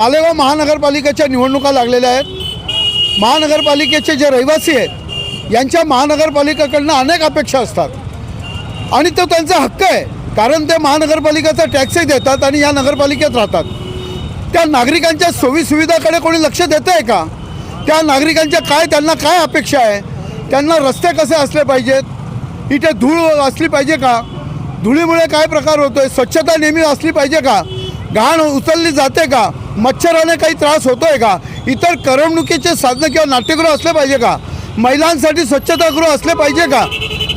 मालेगाव महानगरपालिकेच्या निवडणुका लागलेल्या आहेत. महानगरपालिकेचे जे रहिवासी आहेत यांच्या महानगरपालिकेकडनं अनेक अपेक्षा असतात. आणि तो त्यांचा हक्क आहे कारण ते महानगरपालिकेचा टॅक्सही देतात आणि या नगरपालिकेत राहतात. त्या नागरिकांच्या सोयीसुविधाकडे कोणी लक्ष देतं आहे का? त्या नागरिकांच्या काय त्यांना काय अपेक्षा आहे? त्यांना रस्ते कसे असले पाहिजेत? इथे धूळ असली पाहिजे का? धुळीमुळे काय प्रकार होतो आहे स्वच्छता नेहमी असली पाहिजे का? घाण उचलली जाते का? मच्छराने काही त्रास होतो आहे का? इतर करमणुकीचे साधनं किंवा नाट्यगृह असले पाहिजे का? महिलांसाठी स्वच्छतागृह असले पाहिजे का?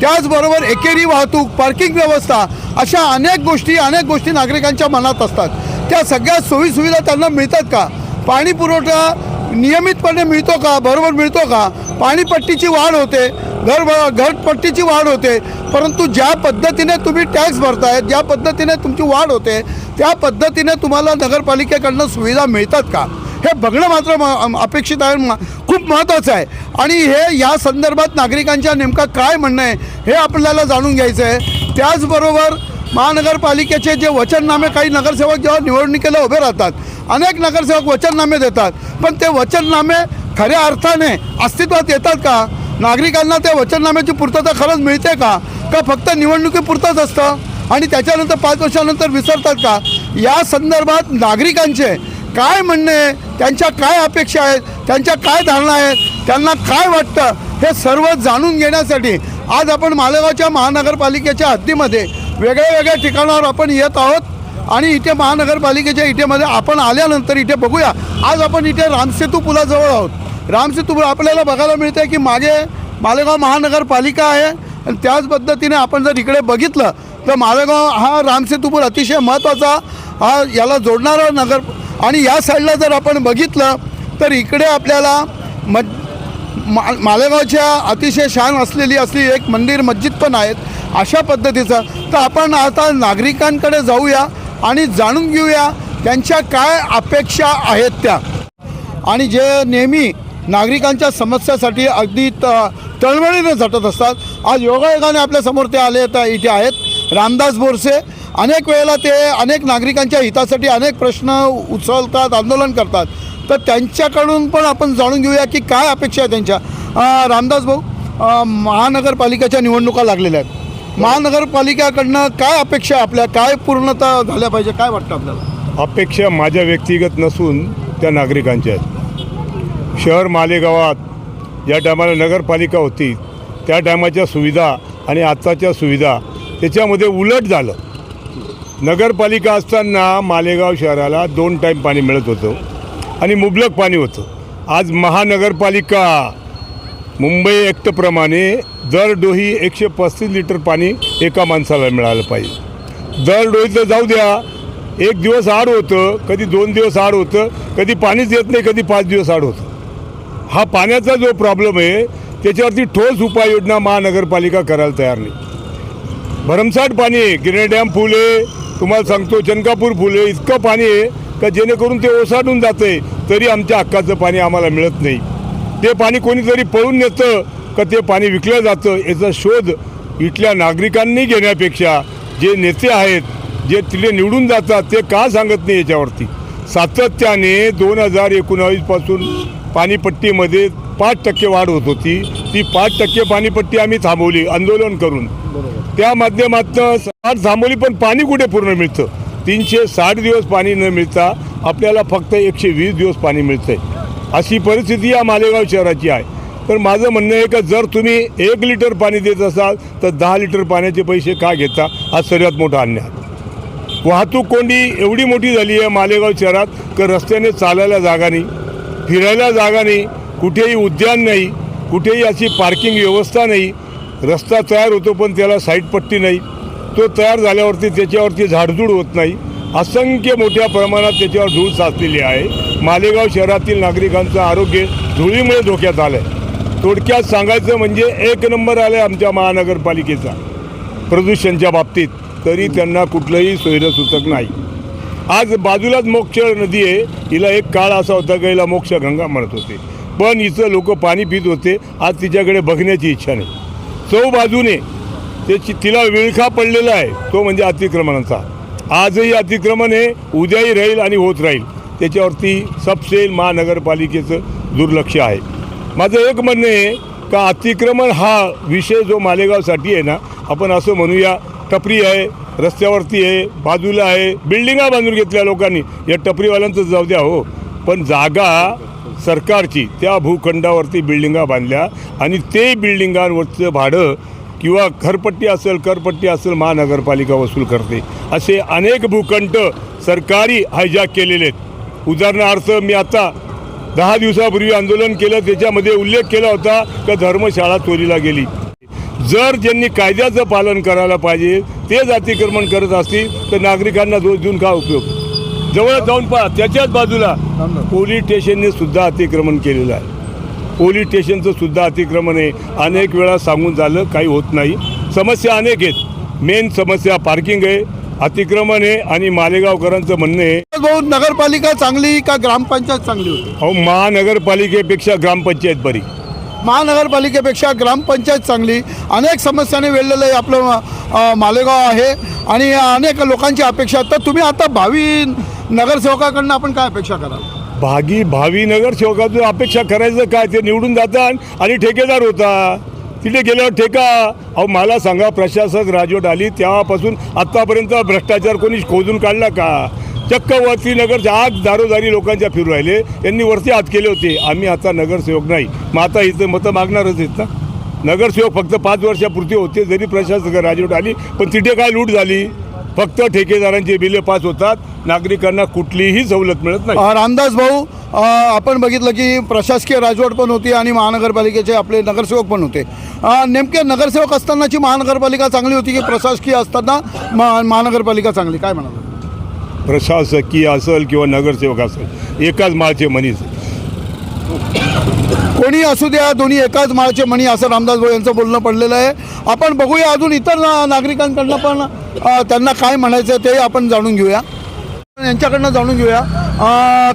त्याचबरोबर एकेरी वाहतूक पार्किंग व्यवस्था अशा अनेक गोष्टी अनेक गोष्टी नागरिकांच्या मनात असतात. त्या सगळ्या सोयीसुविधा त्यांना मिळतात का? पाणी पुरवठा नियमितपणे मिळतो का? बरोबर मिळतो का? पाणीपट्टीची वाढ होते घर घरपट्टीची वाढ होते परंतु ज्या पद्धतीने तुम्ही टॅक्स भरताय ज्या पद्धतीने तुमची वाढ होते त्या पद्धतीने तुम्हाला नगरपालिकेकडनं सुविधा मिळतात का? हे बघणं मात्र म- अपेक्षित आहे म- खूप महत्त्वाचं आहे. आणि हे या संदर्भात नागरिकांच्या नेमका काय म्हणणं आहे हे आपल्याला जाणून घ्यायचं आहे. त्याचबरोबर महानगरपालिकेचे जे वचननामे काही नगरसेवक जेव्हा निवडणुकीला उभे राहतात अनेक नगरसेवक वचननामे देतात. पण ते वचननामे खऱ्या अर्थाने अस्तित्वात येतात का? नागरिकांना त्या वचननाम्याची पूर्तता खरंच मिळते का? का फक्त निवडणुकीपुरतंच असतं? आणि त्याच्यानंतर पाच वर्षानंतर विसरतात का? या संदर्भात नागरिकांचे काय म्हणणे आहे, त्यांच्या काय अपेक्षा आहेत त्यांच्या काय धारणा आहेत त्यांना काय वाटतं हे सर्व जाणून घेण्यासाठी आज आपण मालेगावच्या महानगरपालिकेच्या हद्दीमध्ये वेगळ्या वेगळ्या ठिकाणावर आपण येत आहोत. आणि इथे महानगरपालिकेच्या इथेमध्ये आपण आल्यानंतर इथे बघूया. आज आपण इथे रामसेतू पुलाजवळ आहोत. रामसेतू आपल्याला बघायला मिळते की मागे मालेगाव महानगरपालिका आहे. आणि त्याच पद्धतीने आपण जर इकडे बघितलं तर मालेगाव हा रामसेतू पूल अतिशय महत्त्वाचा हा याला जोडणारा नगर आणि या साईडला जर आपण बघितलं तर इकडे आपल्याला मज मा मालेगावच्या अतिशय शान असलेली असली एक मंदिर मस्जिद पण आहेत अशा पद्धतीचं. तर आपण आता नागरिकांकडे जाऊया आणि जाणून घेऊया त्यांच्या काय अपेक्षा आहेत त्या. आणि जे नेहमी नागरिकांच्या समस्यासाठी अगदी त तळमळीने झटत असतात. आज योगायोगाने आपल्यासमोर ते आले तर इथे आहेत. रामदास बोरसे अनेक वेळेला ते अनेक नागरिकांच्या हितासाठी अनेक प्रश्न उचलतात आंदोलन करतात. तर त्यांच्याकडून पण आपण जाणून घेऊया की काय अपेक्षा आहे त्यांच्या. रामदास भाऊ महानगरपालिकेच्या निवडणुका लागलेल्या आहेत. महानगरपालिकेकडनं काय अपेक्षा आपल्या? काय पूर्णता झाल्या पाहिजे? काय वाटतं आपल्याला? अपेक्षा माझ्या व्यक्तिगत नसून त्या नागरिकांच्या आहेत. शहर मालेगावात ज्या टायमाला नगरपालिका होती त्या टायमाच्या सुविधा आणि आत्ताच्या सुविधा त्याच्यामध्ये उलट झालं. नगरपालिका असताना मालेगाव शहराला दोन टाईम पाणी मिळत होतं आणि मुबलक पाणी होतं. आज महानगरपालिका मुंबई ॲक्टप्रमाणे दर डोही एकशे पस्तीस लिटर पाणी एका माणसाला मिळालं पाहिजे. दर जाऊ द्या एक दिवस आड होतं कधी दोन दिवस आड होतं कधी पाणीच येत नाही कधी पाच दिवस आड होतं. हा पाण्याचा जो प्रॉब्लेम आहे त्याच्यावरती ठोस उपाययोजना महानगरपालिका करायला तयार नाही. भरमसाठ पाणी आहे. गिरणे डॅम फुल आहे. तुम्हाला सांगतो चनकापूर फुल आहे. इतकं पाणी आहे का जेणेकरून ते ओसाडून जाते तरी आमच्या हक्काचं पाणी आम्हाला मिळत नाही. ते पाणी कोणीतरी पळून नेतं का ते पाणी विकलं जातं याचा शोध इथल्या नागरिकांनी घेण्यापेक्षा जे नेते आहेत जे तिथे निवडून जातात ते का सांगत नाही याच्यावरती? सातत्याने दोन हजार एकोणावीसपासून पाणीपट्टीमध्ये पाच टक्के वाढ होत होती. ती पाच टक्के पाणीपट्टी आम्ही थांबवली आंदोलन करून. त्या माध्यमातून साठ थांबवली पण पाणी कुठे पूर्ण मिळतं? तीनशे साठ दिवस पाणी न मिळता आपल्याला फक्त एकशे वीस दिवस पाणी मिळतं आहे अशी परिस्थिती या मालेगाव शहराची आहे. तर माझं म्हणणं आहे का जर तुम्ही एक लिटर पाणी देत असाल तर दहा लिटर पाण्याचे पैसे का घेता? हा सर्वात मोठा अन्याय. आहे. वाहतूक कोंडी एवढी मोठी झाली आहे मालेगाव शहरात की रस्त्याने चालायला जागा नाही फिरायला जागा नाही कुठेही उद्यान नाही कुठेही अशी पार्किंग व्यवस्था नाही. रस्ता तयार होतो पण त्याला साईडपट्टी नाही. तो तयार झाल्यावरती त्याच्यावरती झाडझूड होत नाही. असंख्य मोठ्या प्रमाणात त्याच्यावर धूळ साचलेली आहे. मालेगाव शहरातील नागरिकांचं आरोग्य धुळीमुळे धोक्यात आलं आहे थोडक्यात सांगायचं म्हणजे एक नंबर आला आहे आमच्या महानगरपालिकेचा. प्रदूषणच्या बाबतीत तरी त्यांना कुठलंही सोयरसूचक नाही. आज बाजूलाच मोक्ष नदी आहे. हिला एक काळ असा होता की हिला मोक्ष गंगा म्हणत होते. पण इथं लोक पाणी पित होते. आज तिच्याकडे बघण्याची इच्छा नाही. चौ बाजूने त्याची तिला विळखा पडलेला आहे तो म्हणजे अतिक्रमणाचा. आजही अतिक्रमण हे उद्याही राहील आणि होत राहील. त्याच्यावरती सबसेल महानगरपालिकेचं दुर्लक्ष आहे. माझं एक म्हणणं आहे का अतिक्रमण हा विषय जो मालेगावसाठी आहे ना आपण असं म्हणूया टपरी आहे रस्त्यावरती आहे बाजूला आहे बिल्डिंगा बांधून घेतल्या लोकांनी. या टपरीवाल्यांचं जाऊ द्या हो. पण जागा सरकारची त्या भूखंडावरती बिल्डिंगा बांधल्या आणि ते बिल्डिंगांवरचं भाडं किंवा घरपट्टी असेल करपट्टी असेल महानगरपालिका वसूल करते. असे अनेक भूखंड सरकारी हायजॅक केलेले आहेत. उदाहरणार्थ मी आता दहा दिवसापूर्वी आंदोलन केलं त्याच्यामध्ये उल्लेख केला होता का धर्मशाळा चोरीला गेली. जर ज्यांनी कायद्याचं पालन करायला पाहिजे तेच अतिक्रमण करत असतील तर नागरिकांना दोष देऊन काय उपयोग? जवळ जाऊन पहा त्याच्याच बाजूला पोलीस स्टेशनने सुद्धा अतिक्रमण केलेलं आहे. पोलीस स्टेशनचं सुद्धा अतिक्रमण आहे. अनेक वेळा सांगून झालं काही होत नाही. समस्या अनेक आहेत. मेन समस्या पार्किंग आहे अतिक्रमण आहे आणि मालेगावकरांचं म्हणणं आहे भाऊ नगरपालिका चांगली का ग्रामपंचायत चांगली होती? अहो महानगरपालिकेपेक्षा ग्रामपंचायत बरी. महानगरपालिकेपेक्षा ग्रामपंचायत चांगली. अनेक समस्याने वेढलेलं आहे आपलं मालेगाव आहे. आणि अनेक लोकांची अपेक्षा. तर तुम्ही आता भावी नगरसेवकाकडनं आपण काय अपेक्षा कराल? भागी भावी नगरसेवकातून अपेक्षा करायचं काय? ते निवडून जातात आणि ठेकेदार होता तिथे गेल्यावर ठेका. अहो मला सांगा प्रशासक राजवट आली तेव्हापासून आत्तापर्यंत भ्रष्टाचार कोणी खोदून काढला का? चक्क वरती नगरच्या आज दारोदारी लोकांच्या फिरू राहिले. यांनी वरती हात केले होते. आम्ही आता नगरसेवक नाही. मग आता इथं मतं मागणारच आहेत ना? नगरसेवक फक्त पाच वर्षापुरते होते जरी प्रशासक राजवट आली पण तिथे काय लूट झाली? फक्त ठेकेदारांचे बिले पास होतात नागरिकांना कुठलीही सवलत मिळत नाही. रामदास भाऊ आपण बघितलं की प्रशासकीय राजवट पण होती आणि महानगरपालिकेचे आपले नगरसेवक पण होते. नेमके नगरसेवक असतानाची महानगरपालिका चांगली होती की प्रशासकीय असताना महा महानगरपालिका चांगली? काय म्हणाल? प्रशासकीय असेल किंवा नगरसेवक असेल एकाच माळचे मनीस कोणी असू द्या दोन्ही एकाच माळचे मणी असं रामदास भाऊ यांचं बोलणं पडलेलं आहे. आपण बघूया अजून इतर नागरिकांकडनं पण त्यांना काय म्हणायचं आहे ते आपण जाणून घेऊया. यांच्याकडनं जाणून घेऊया.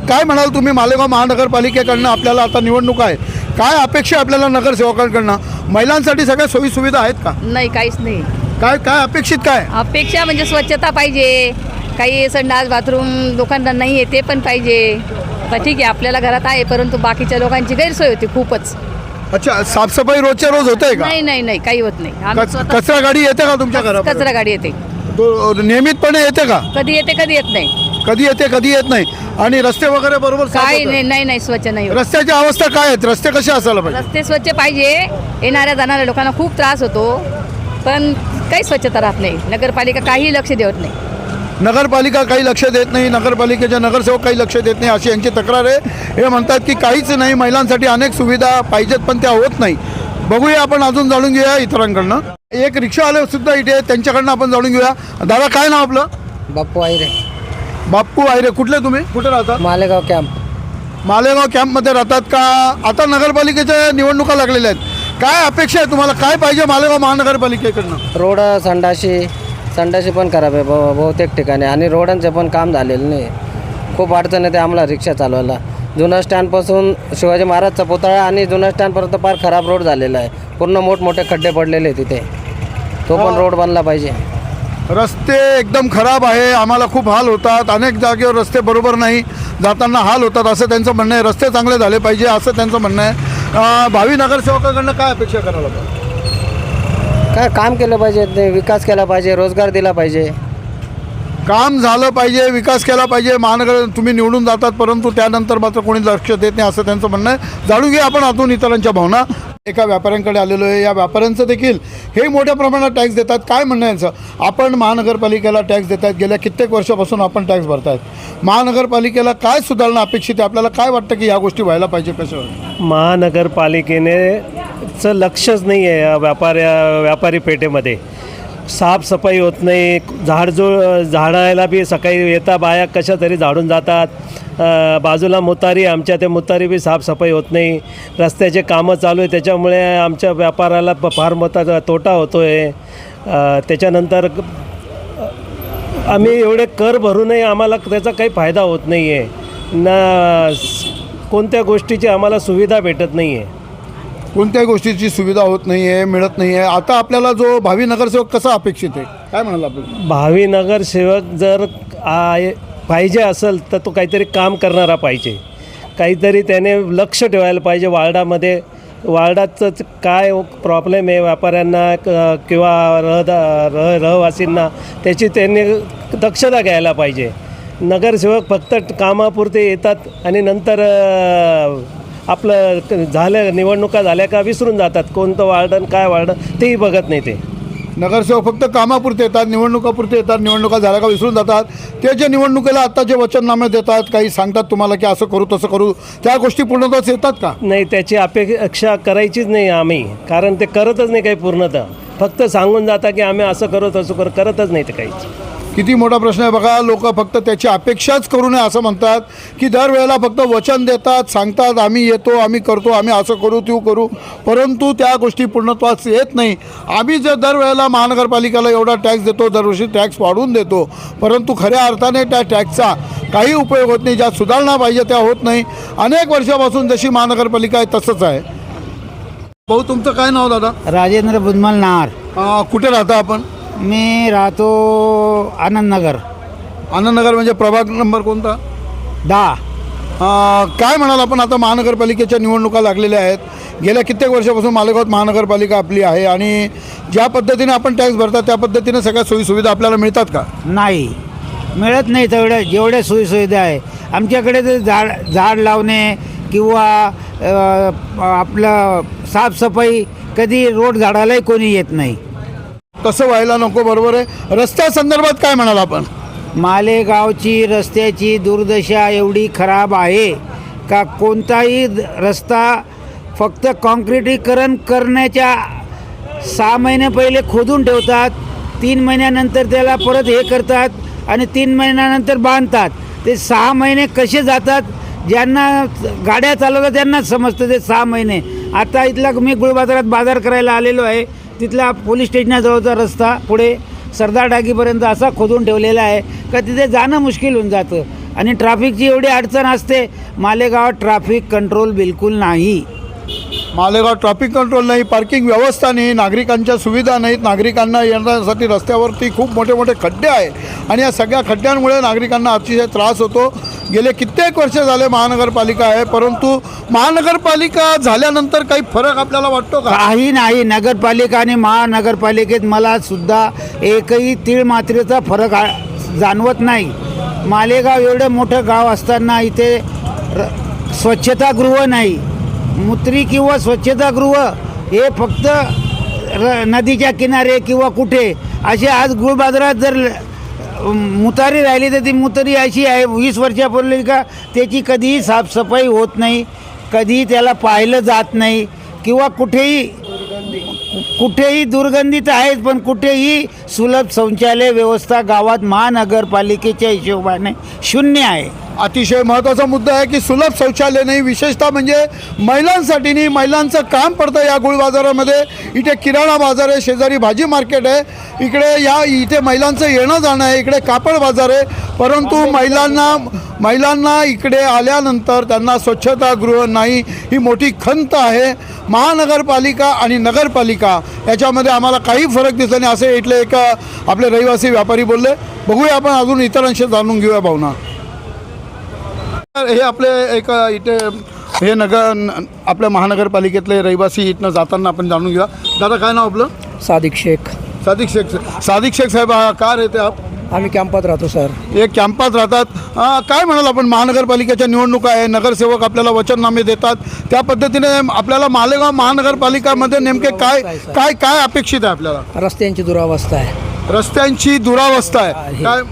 काय म्हणाल तुम्ही मालेगाव महानगरपालिकेकडनं? आपल्याला आता निवडणूक आहे. काय अपेक्षा आपल्याला नगरसेवकांकडनं? महिलांसाठी सगळ्या सोयी सुविधा आहेत का? नाही काहीच नाही. काय काय अपेक्षित काय? अपेक्षा म्हणजे स्वच्छता पाहिजे. काही संडास बाथरूम लोकांना नाही आहे ते पण पाहिजे. पण ठीक आहे आपल्याला घरात आहे परंतु बाकीच्या लोकांची गैरसोय होती खूपच. अच्छा साफसफाई रोजच्या रोज होते का? नाही नाही नाही काही होत नाही. आम्ही कच- स्वतः कचरा गाडी येते का तुमच्या घरात कचरा गाडी येते. नियमितपणे येते का? कधी येते कधी येत नाही. कधी येते कधी येत नाही? आणि रस्ते वगैरे बरोबर साफ काही होतात? नाही नाही नाही स्वच्छ नाही होत. रस्त्याची अवस्था काय आहेत? रस्ते कसे असायला पाहिजे? रस्ते स्वच्छ पाहिजे. येणाऱ्या जाणाऱ्या लोकांना खूप त्रास होतो. पण काही स्वच्छता राहत नाही. नगरपालिका काही लक्ष देत नाही. नगरपालिका काही लक्ष देत नाही नगरपालिकेचे नगरसेवक काही लक्ष देत नाही अशी यांची तक्रार आहे. हे म्हणतात की काहीच नाही महिलांसाठी अनेक सुविधा पाहिजेत पण त्या होत नाही. बघूया आपण अजून जाणून घेऊया इतरांकडनं. एक रिक्षावाले सुद्धा इथे त्यांच्याकडनं आपण जाणून घेऊया. दादा काय नाव आपलं? बाप्पू आयरे. बाप्पू आयरे. कुठले तुम्ही? कुठे राहतात मालेगाव कॅम्प. मालेगाव कॅम्पमध्ये राहतात का? आता नगरपालिकेच्या निवडणुका लागलेल्या आहेत. काय अपेक्षा आहे तुम्हाला? काय पाहिजे मालेगाव महानगरपालिकेकडनं? रोड संडाशी संडाशी पण खराब आहे बहु- बहुतेक ठिकाणी. आणि रोडांचे पण काम झालेलं नाही. खूप अडचण येते आम्हाला रिक्षा चालवायला. जुना स्टँडपासून शिवाजी महाराजचा पुतळा आणि जुना स्टँडपर्यंत फार खराब रोड झालेला आहे. पूर्ण मोठमोठे खड्डे पडलेले आहे तिथे. तो पण रोड बनला पाहिजे. रस्ते एकदम खराब आहे. आम्हाला खूप हाल होतात. अनेक जागेवर रस्ते बरोबर नाही. जाताना हाल होतात असं त्यांचं म्हणणं आहे. रस्ते चांगले झाले पाहिजे असं त्यांचं म्हणणं आहे. भावी नगरसेवकाकडनं काय अपेक्षा करायला पाहिजे? काय काम केलं पाहिजे? ते विकास केला पाहिजे रोजगार दिला पाहिजे. काम झालं पाहिजे विकास केला पाहिजे महानगर तुम्ही निवडून जातात परंतु त्यानंतर मात्र कोणी लक्ष देत नाही असं त्यांचं म्हणणं आहे. जाणून घ्या आपण आतून इतरांच्या भावना. एका व्यापाऱ्यांकडे आलेलो आहे. या व्यापाऱ्यांचं देखील हे मोठ्या प्रमाणात टॅक्स देतात. काय म्हणणं यांचं? आपण महानगरपालिकेला टॅक्स देत आहेत गेल्या कित्येक वर्षापासून आपण टॅक्स भरतायत. महानगरपालिकेला काय सुधारणा अपेक्षित आहे? आपल्याला काय वाटतं की ह्या गोष्टी व्हायला पाहिजे कशा महानगरपालिकेने चं लक्षच नाही आहे या व्यापाऱ्या व्यापारी पेठेमध्ये. साफसफाई होत नाही. झाडझुळ झाडायला बी सकाळी येता बाया कशा तरी झाडून जातात. बाजूला मुतारी आमच्या ते मुतारी बी साफसफाई होत नाही. रस्त्याचे कामं चालू आहे. त्याच्यामुळे आमच्या व्यापाराला प- फार मोठा तोटा होतो आहे त्याच्यानंतर आम्ही एवढे कर भरूनही आम्हाला त्याचा काही फायदा होत नाही आहे ना कोणत्या गोष्टीची आम्हाला सुविधा भेटत नाही आहे कोणत्याही गोष्टीची सुविधा होत नाही आहे मिळत नाही आहे आता आपल्याला जो भावी नगरसेवक कसा अपेक्षित आहे? काय म्हणाल आपण? भावी नगरसेवक जर आय पाहिजे असेल तर तो काहीतरी काम करणारा पाहिजे. काहीतरी त्याने लक्ष ठेवायला पाहिजे वार्डामध्ये. वार्डाचं काय प्रॉब्लेम आहे व्यापाऱ्यांना क- किंवा रहदा रह रहवासींना त्याची त्यांनी दक्षता घ्यायला पाहिजे. नगरसेवक फक्त कामापुरते येतात आणि नंतर अ, आपलं क- झालं निवडणुका झाल्या का विसरून जातात. कोणतं वार्डन काय वार्डन तेही बघत नाही ते. नगरसेवक फक्त कामापुरते येतात निवडणुकापुरते येतात निवडणुका झाल्या का विसरून जातात. ते जे निवडणुकीला आत्ता जे वचननामे देतात काही सांगतात तुम्हाला की असं करू तसं करू त्या गोष्टी पूर्णतः येतात का? नाही त्याची अपेक्षा करायचीच नाही आम्ही. कारण ते करतच नाही काही पूर्णतः. फक्त सांगून जाता की आम्ही असं करू तसं करू करतच नाही ते काहीच. किती मोठा प्रश्न आहे बघा लोक फक्त त्याची अपेक्षाच करू नये असं म्हणतात की दरवेळेला फक्त वचन देतात सांगतात आम्ही येतो आम्ही करतो आम्ही असं करू ते करू. परंतु त्या गोष्टी पूर्णत्वास येत नाही. आम्ही जर दरवेळेला महानगरपालिकेला एवढा टॅक्स देतो दरवर्षी टॅक्स वाढवून देतो परंतु खऱ्या अर्थाने त्या टॅक्सचा काही उपयोग होत नाही ज्या सुधारणा पाहिजे त्या होत नाही. अनेक वर्षापासून जशी महानगरपालिका आहे तसंच आहे. भाऊ तुमचं काय नाव दादा? राजेंद्र बुधमल नार. कुठे राहता आपण? मी राहतो आनंदनगर. आनंदनगर म्हणजे प्रभाग नंबर कोणता? दहा. अं, काय म्हणाल आपण? आता महानगरपालिकेच्या निवडणुका लागलेल्या आहेत. गेल्या कित्येक वर्षापासून मालेगावात महानगरपालिका आपली आहे आणि ज्या पद्धतीने आपण टॅक्स भरतात त्या पद्धतीने सगळ्या सोयीसुविधा आपल्याला मिळतात का? नाही. मिळत नाही तेवढ्या जेवढ्या सोयीसुविधा आहे. आमच्याकडे तर झाड झाड लावणे किंवा अ, आपलं साफसफाई कधी रोड झाडालाही कोणी येत नाही. कसं व्हायला नको बरोबर आहे? रस्त्या संदर्भात काय म्हणाल आपण? मालेगावची रस्त्याची दुर्दशा एवढी खराब आहे का कोणताही द- रस्ता फक्त कॉन्क्रिटीकरण करण्याच्या सहा महिने पहिले खोदून ठेवतात तीन महिन्यानंतर त्याला परत हे करतात आणि तीन महिन्यानंतर बांधतात. ते सहा महिने कसे जातात ज्यांना गाड्या चालवतात त्यांनाच समजतं ते सहा महिने. आता इथला मी गुळबाजारात बाजार करायला आलेलो आहे. तिथला पोलीस स्टेशनाजवळचा रस्ता पुढे सरदार डागीपर्यंत असा खोदून ठेवलेला आहे का तिथे जाणं मुश्किल होऊन जातं. आणि ट्रॅफिकची एवढी अडचण असते मालेगावात ट्रॅफिक कंट्रोल बिलकुल नाही. मालेगाव ट्रॅफिक कंट्रोल नाही पार्किंग व्यवस्था नाही नागरिकांच्या सुविधा नाहीत नागरिकांना येण्यासाठी रस्त्यावरती खूप मोठे मोठे खड्डे आहे आणि या सगळ्या खड्ड्यांमुळे नागरिकांना अतिशय त्रास होतो. गेले कित्येक वर्ष झाले महानगरपालिका आहे परंतु महानगरपालिका झाल्यानंतर काही फरक आपल्याला वाटतो का? काही नाही. नगरपालिका आणि महानगरपालिकेत मला सुद्धा एकही तीळ मात्रेचा फरक जाणवत नाही. मालेगाव एवढं मोठं गाव असताना इथे र स्वच्छतागृह नाही. मुत्री किंवा स्वच्छतागृह हे फक्त र नदीच्या किनारे किंवा कुठे असे आज गुळ बाजारात जर मुतारी राहिली तर ती मुतारी अशी आहे वीस वर्षापूर्वी का त्याची कधीही साफसफाई होत नाही कधीही त्याला पाहिलं जात नाही किंवा कुठेही कुठेही दुर्गंधी तर आहेत पण कुठेही सुलभ शौचालय व्यवस्था गावात महानगरपालिकेच्या हिशोबाने शून्य आहे. अतिशय महत्त्वाचा मुद्दा आहे की सुलभ शौचालय नाही. विशेषतः म्हणजे महिलांसाठी नाही महिलांचं काम पडतं या गुळ बाजारामध्ये. इथे किराणा बाजार आहे शेजारी भाजी मार्केट आहे. इकडे या इथे महिलांचं येणं जाणं आहे इकडे कापड बाजार आहे. परंतु महिलांना महिलांना इकडे आल्यानंतर त्यांना स्वच्छतागृह नाही ही मोठी खंत आहे. महानगरपालिका आणि नगरपालिका याच्यामध्ये आम्हाला काही फरक दिसला नाही. असे इथले एक आपले रहिवासी व्यापारी बोलले. बघूया आपण अजून इतरांशी जाणून घेऊया भावना. हे आपले एक इथे हे नगर आपल्या महानगरपालिकेतले रहिवासी इथनं जाताना आपण जाणून घेऊया. दादा काय नाव आपलं? सादिक शेख. सादिक शेख. सादिक शेख साहेब हा का रहते आप? आम्ही कॅम्पात राहतो सर. हे कॅम्पात राहतात. काय म्हणाल आपण? महानगरपालिकेच्या निवडणुका आहे नगरसेवक आपल्याला वचननामे देतात. त्या पद्धतीने आपल्याला मालेगाव महानगरपालिकामध्ये नेमके काय काय काय अपेक्षित आहे आपल्याला? रस्त्यांची दुरावस्था आहे. रस्त्यांची दुरावस्था आहे. काय?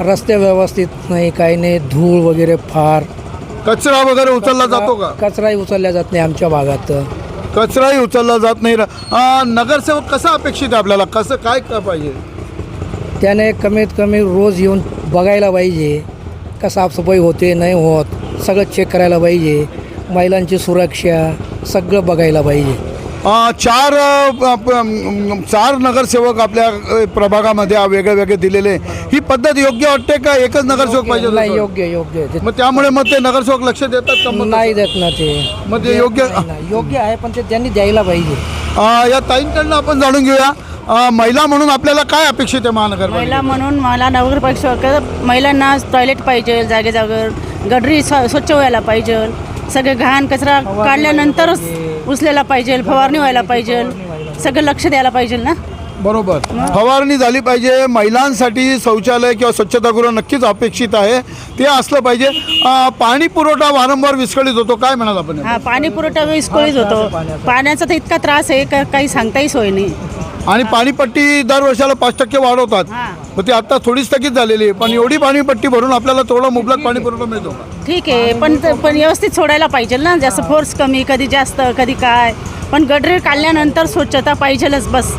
रस्ते व्यवस्थित नाही काही नाही धूळ वगैरे फार. कचरा वगैरे उचलला जातो का? कचराही उचलल्या जात नाही आमच्या भागात. कचराही उचलला जात नाही. अं, नगरसेवक कसा अपेक्षित आहे आपल्याला? कसं काय का पाहिजे? त्याने कमीत कमी रोज येऊन बघायला पाहिजे का साफसफाई होते नाही होत. सगळं चेक करायला पाहिजे. महिलांची सुरक्षा सगळं बघायला पाहिजे. चार चार नगरसेवक आपल्या प्रभागामध्ये आ- वेगळे वेगळे दिलेले. ही पद्धत योग्य वाटते का? एकच नगरसेवक पाहिजे नाही? योग्य योग्य. मग त्यामुळे मग ते नगरसेवक लक्ष देतात का मग? नाही देत ना ते. मग ते योग्य नाही. योग्य आहे पण ते त्यांनी द्यायला पाहिजे. अं, या ताईंकडनं आपण जाणून घेऊया. अ, महिला म्हणून आपल्याला काय अपेक्षित आहे महानगरपालिका महिला म्हणून मला नगरपालिका महिलांना टॉयलेट पाहिजे जागे जागेवर गडरी स्व- स्वच्छ व्हायला पाहिजे. सगळे घाण कचरा काढल्यानंतरच उचलेला पाहिजे फवारणी व्हायला पाहिजे सगळं लक्ष द्यायला पाहिजे ना? बरोबर. फवारणी झाली पाहिजे महिलांसाठी शौचालय किंवा स्वच्छतागृह नक्कीच अपेक्षित आहे. ते असलं पाहिजे. अ, पाणी पुरवठा वारंवार विस्कळीत होतो काय म्हणाल आपण हा पाणी पुरवठा विस्कळीत होतो. पाण्याचा तर इतका त्रास आहे का काही सांगताही सोय नाही. आणि पाणीपट्टी दर वर्षाला पाच टक्के वाढवतात. हा. मग ती आता थोडी स्थगित झालेली आहे. पण एवढी पाणीपट्टी भरून आपल्याला थोडा मुबलक पाणी पुरवठा मिळतो? ठीक आहे पण पण व्यवस्थित सोडायला पाहिजे ना जास्त फोर्स कमी कधी जास्त कधी काय. पण गडरी काढल्यानंतर स्वच्छता पाहिजेलच बस.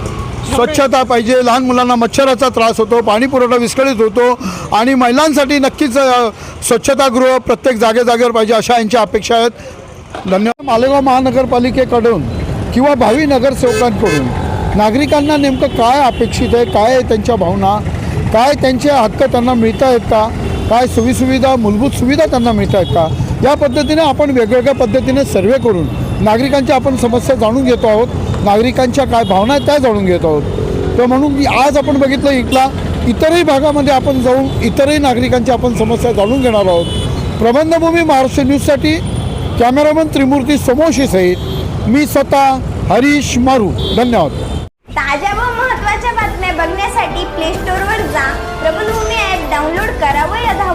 स्वच्छता पाहिजे लहान मुलांना मच्छराचा त्रास होतो पाणी पुरवठा विस्कळीत होतो आणि महिलांसाठी नक्कीच अ, स्वच्छतागृह प्रत्येक जागे जागेवर पाहिजे अशा यांच्या अपेक्षा आहेत. धन्यवाद. मालेगाव महानगरपालिकेकडून किंवा भावी नगरसेवकांकडून नागरिकांना नेमकं काय अपेक्षित आहे काय आहे त्यांच्या भावना काय त्यांचे हक्क त्यांना मिळत आहेत का? काय सोयीसुविधा मूलभूत सुविधा त्यांना मिळत आहेत का? या पद्धतीने आपण वेगवेगळ्या पद्धतीने सर्वे करून नागरिकांच्या आपण समस्या जाणून घेतो आहोत. नागरिकांच्या काय भावना आहेत त्या जाणून घेत आहोत. तर म्हणून की आज आपण बघितलं इथला इतरही भागामध्ये आपण जाऊन इतरही नागरिकांच्या आपण समस्या जाणून घेणार आहोत. प्रबंधभूमी महाराष्ट्र न्यूजसाठी कॅमेरामन त्रिमूर्ती समोशी सहित मी स्वतः हरीश मारू. धन्यवाद.